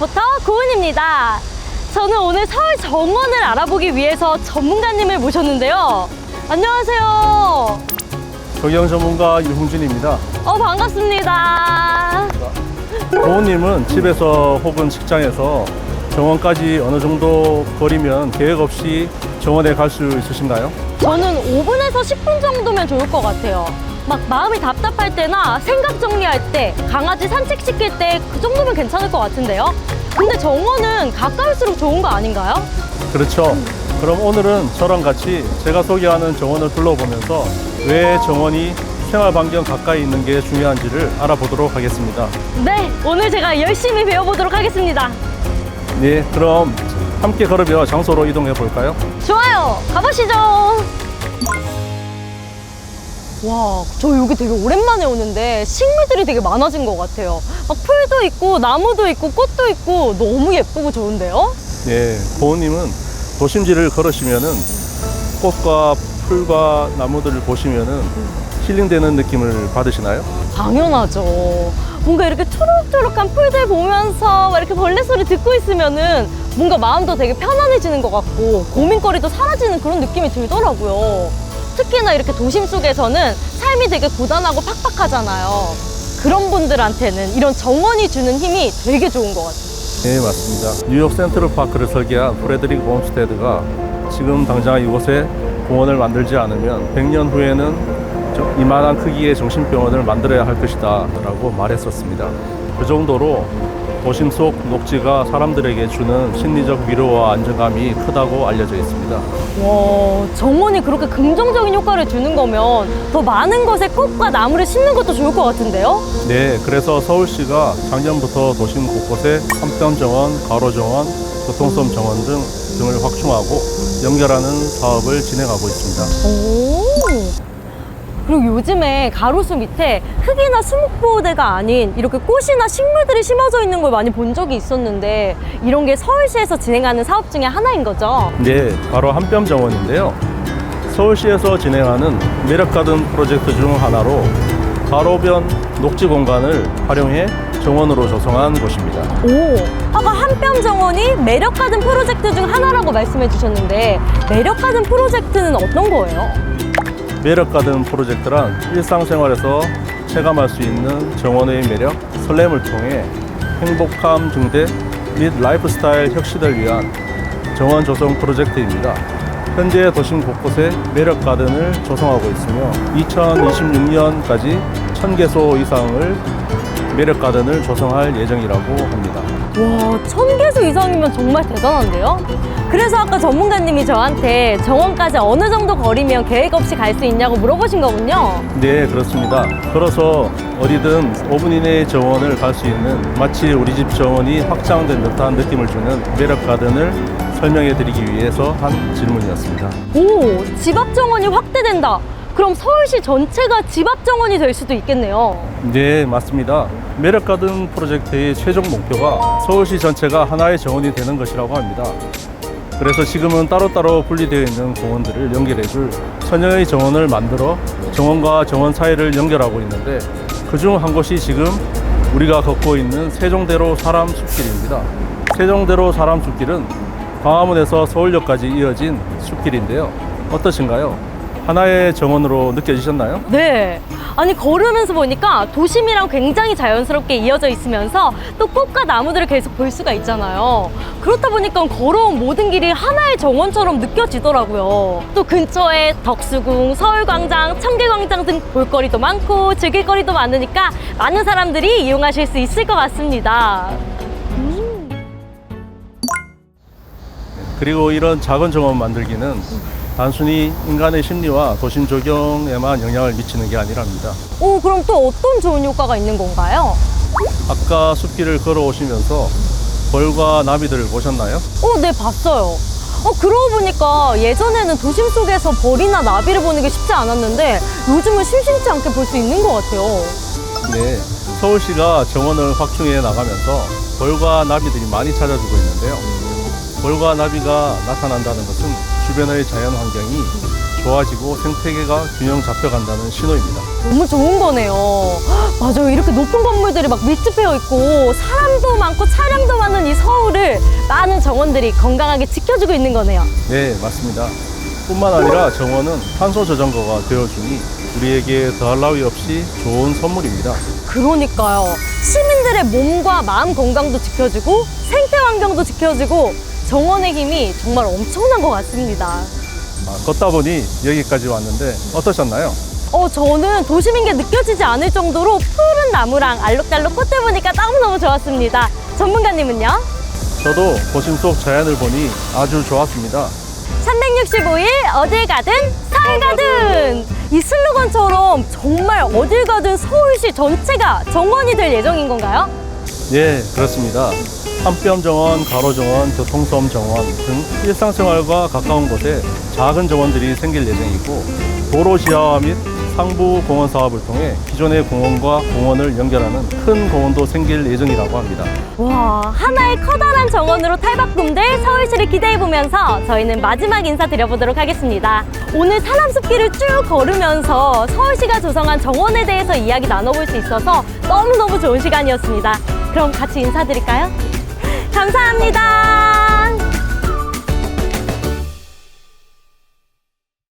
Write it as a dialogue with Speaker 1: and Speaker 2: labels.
Speaker 1: 유훈입니다. 저는 오늘 서울 정원을 알아보기 위해서 전문가님을 모셨는데요. 안녕하세요.
Speaker 2: 경영 전문가 유흥준입니다.
Speaker 1: 어, 반갑습니다.
Speaker 2: 고은님은 집에서 혹은 직장에서 정원까지 어느 정도 거리면 계획 없이 정원에 갈 수 있으신가요?
Speaker 1: 저는 5분에서 10분 정도면 좋을 것 같아요. 막 마음이 답답할 때나 생각 정리할 때, 강아지 산책시킬 때 그 정도면 괜찮을 것 같은데요. 근데 정원은 가까울수록 좋은 거 아닌가요?
Speaker 2: 그렇죠. 그럼 오늘은 저랑 같이 제가 소개하는 정원을 둘러보면서 왜 정원이 생활 반경 가까이 있는 게 중요한지를 알아보도록 하겠습니다.
Speaker 1: 네, 오늘 제가 열심히 배워보도록 하겠습니다.
Speaker 2: 네, 그럼 함께 걸으며 장소로 이동해 볼까요?
Speaker 1: 좋아요, 가보시죠. 와, 저 여기 되게 오랜만에 오는데 식물들이 되게 많아진 것 같아요. 막 풀도 있고 나무도 있고 꽃도 있고 너무 예쁘고 좋은데요?
Speaker 2: 네, 고은님은 도심지를 걸으시면은 꽃과 풀과 나무들을 보시면은 힐링되는 느낌을 받으시나요?
Speaker 1: 당연하죠. 뭔가 이렇게 초록초록한 풀들 보면서 막 이렇게 벌레 소리 듣고 있으면은 뭔가 마음도 되게 편안해지는 것 같고 고민거리도 사라지는 그런 느낌이 들더라고요. 특히나 이렇게 도심 속에서는 삶이 되게 고단하고 팍팍하잖아요. 그런 분들한테는 이런 정원이 주는 힘이 되게 좋은 것 같아요.
Speaker 2: 네, 맞습니다. 뉴욕 센트럴 파크를 설계한 프레드릭 홈스테드가 지금 당장 이곳에 공원을 만들지 않으면 100년 후에는 저- 이만한 크기의 정신병원을 만들어야 할 것이다 라고 말했었습니다. 그 정도로 도심 속 녹지가 사람들에게 주는 심리적 위로와 안정감이 크다고 알려져 있습니다.
Speaker 1: 와, 정원이 그렇게 긍정적인 효과를 주는 거면 더 많은 곳에 꽃과 나무를 심는 것도 좋을 것 같은데요?
Speaker 2: 네, 그래서 서울시가 작년부터 도심 곳곳에 한평정원, 가로정원, 교통섬 정원 등 등을 확충하고 연결하는 사업을 진행하고 있습니다.
Speaker 1: 오. 그리고 요즘에 가로수 밑에 흙이나 수목보호대가 아닌 이렇게 꽃이나 식물들이 심어져 있는 걸 많이 본 적이 있었는데 이런 게 서울시에서 진행하는 사업 중에 하나인 거죠.
Speaker 2: 네, 바로 한뼘 정원인데요. 서울시에서 진행하는 매력가든 프로젝트 중 하나로 가로변 녹지 공간을 활용해 정원으로 조성한 곳입니다.
Speaker 1: 오, 아까 한뼘 정원이 매력가든 프로젝트 중 하나라고 말씀해 주셨는데 매력가든 프로젝트는 어떤 거예요?
Speaker 2: 매력 가든 프로젝트란 일상생활에서 체감할 수 있는 정원의 매력, 설렘을 통해 행복함 증대 및 라이프스타일 혁신을 위한 정원 조성 프로젝트입니다. 현재 도심 곳곳에 매력 가든을 조성하고 있으며 2026년까지 1000개소 이상을 매력 가든을 조성할 예정이라고 합니다.
Speaker 1: 와, 천 개수 이상이면 정말 대단한데요? 그래서 아까 전문가님이 저한테 정원까지 어느 정도 거리면 계획 없이 갈 수 있냐고 물어보신 거군요.
Speaker 2: 네, 그렇습니다. 걸어서 어디든 5분 이내의 정원을 갈 수 있는 마치 우리 집 정원이 확장된 듯한 느낌을 주는 매력 가든을 설명해 드리기 위해서 한 질문이었습니다.
Speaker 1: 오, 집 앞 정원이 확대된다. 그럼 서울시 전체가 집앞 정원이 될 수도 있겠네요.
Speaker 2: 네, 맞습니다. 매력 가든 프로젝트의 최종 목표가 서울시 전체가 하나의 정원이 되는 것이라고 합니다. 그래서 지금은 따로따로 분리되어 있는 공원들을 연결해줄 천연의 정원을 만들어 정원과 정원 사이를 연결하고 있는데 그중 한 곳이 지금 우리가 걷고 있는 세종대로 사람 숲길입니다. 세종대로 사람 숲길은 광화문에서 서울역까지 이어진 숲길인데요. 어떠신가요? 하나의 정원으로 느껴지셨나요?
Speaker 1: 네. 아니, 걸으면서 보니까 도심이랑 굉장히 자연스럽게 이어져 있으면서 또 꽃과 나무들을 계속 볼 수가 있잖아요. 그렇다 보니까 걸어온 모든 길이 하나의 정원처럼 느껴지더라고요. 또 근처에 덕수궁, 서울광장, 청계광장 등 볼거리도 많고 즐길거리도 많으니까 많은 사람들이 이용하실 수 있을 것 같습니다.
Speaker 2: 그리고 이런 작은 정원 만들기는 단순히 인간의 심리와 도심 조경에만 영향을 미치는 게 아니랍니다.
Speaker 1: 오, 그럼 또 어떤 좋은 효과가 있는 건가요?
Speaker 2: 아까 숲길을 걸어오시면서 벌과 나비들을 보셨나요?
Speaker 1: 어, 네, 봤어요. 어, 그러고 보니까 예전에는 도심 속에서 벌이나 나비를 보는 게 쉽지 않았는데 요즘은 심심치 않게 볼 수 있는 것 같아요.
Speaker 2: 네. 서울시가 정원을 확충해 나가면서 벌과 나비들이 많이 찾아주고 있는데요. 벌과 나비가 나타난다는 것은 주변의 자연 환경이 좋아지고 생태계가 균형 잡혀간다는 신호입니다.
Speaker 1: 너무 좋은 거네요. 헉, 맞아요. 이렇게 높은 건물들이 막 밀집되어 있고 사람도 많고 차량도 많은 이 서울을 많은 정원들이 건강하게 지켜주고 있는 거네요.
Speaker 2: 네, 맞습니다. 뿐만 아니라 정원은 탄소 저장고가 되어주니 우리에게 더할 나위 없이 좋은 선물입니다.
Speaker 1: 그러니까요. 시민들의 몸과 마음 건강도 지켜주고 생태 환경도 지켜주고 정원의 힘이 정말 엄청난 것 같습니다.
Speaker 2: 아, 걷다 보니 여기까지 왔는데 어떠셨나요?
Speaker 1: 어, 저는 도심인 게 느껴지지 않을 정도로 푸른 나무랑 알록달록 꽃을 보니까 너무너무 좋았습니다. 전문가님은요?
Speaker 2: 저도 도심 속 자연을 보니 아주 좋았습니다.
Speaker 1: 365일 어딜 가든 살 가든 이 슬로건처럼 정말 어딜 가든 서울시 전체가 정원이 될 예정인 건가요?
Speaker 2: 예, 그렇습니다. 한뼘 정원, 가로 정원, 교통섬 정원 등 일상생활과 가까운 곳에 작은 정원들이 생길 예정이고 도로 지하화 및 상부 공원 사업을 통해 기존의 공원과 공원을 연결하는 큰 공원도 생길 예정이라고 합니다.
Speaker 1: 와 하나의 커다란 정원으로 탈바꿈될 서울시를 기대해 보면서 저희는 마지막 인사 드려보도록 하겠습니다. 오늘 사람숲길을 쭉 걸으면서 서울시가 조성한 정원에 대해서 이야기 나눠볼 수 있어서 너무너무 좋은 시간이었습니다. 그럼 같이 인사드릴까요? 감사합니다.